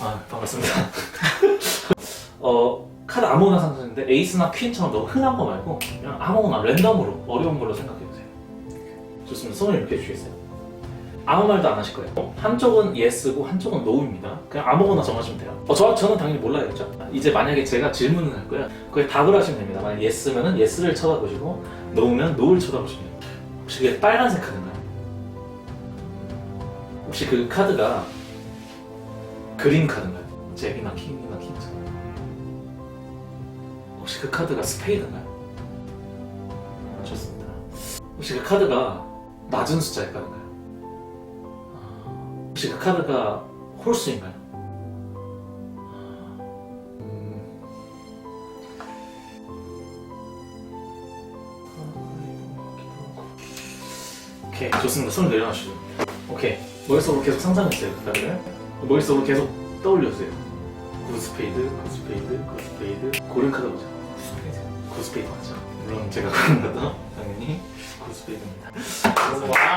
아 반갑습니다. 어 카드 아무거나 상승인데 에이스나 퀸처럼 너무 흔한 거 말고 그냥 아무거나 랜덤으로 어려운 걸로 생각해 보세요. 좋습니다. 손을 이렇게 주시겠어요? 아무 말도 안 하실 거예요. 한쪽은 예스고 한쪽은 노입니다. 그냥 아무거나 정하시면 돼요. 어, 저, 저는 당연히 몰라야겠죠? 이제 만약에 제가 질문을 할 거예요. 그에 답을 하시면 됩니다. 만약 예스면은 예스를 쳐다보시고 노면 노를 쳐다보시면 돼요. 혹시 그게 빨간색 카드인가요? 혹시 그 카드가 그린 카드인가요? 잭이나 킹이나 킹처럼 혹시 그 카드가 스페이드인가요? 좋습니다. 혹시 그 카드가 낮은 숫자의 카드인가요? 아, 혹시 그 카드가 홀수인가요? 음. 오케이 좋습니다. 손을 내려놔주시고 오케이 머릿속으로 계속 상상해주세요 그 카드를 머릿속으로 계속 떠올려주세요. 구스페이드 구스페이드 구스페이드. 고른 카드 보자 구스페이드. 구스페이드 맞죠? 물론 제가 고른 것도 당연히 구스페이드입니다. 와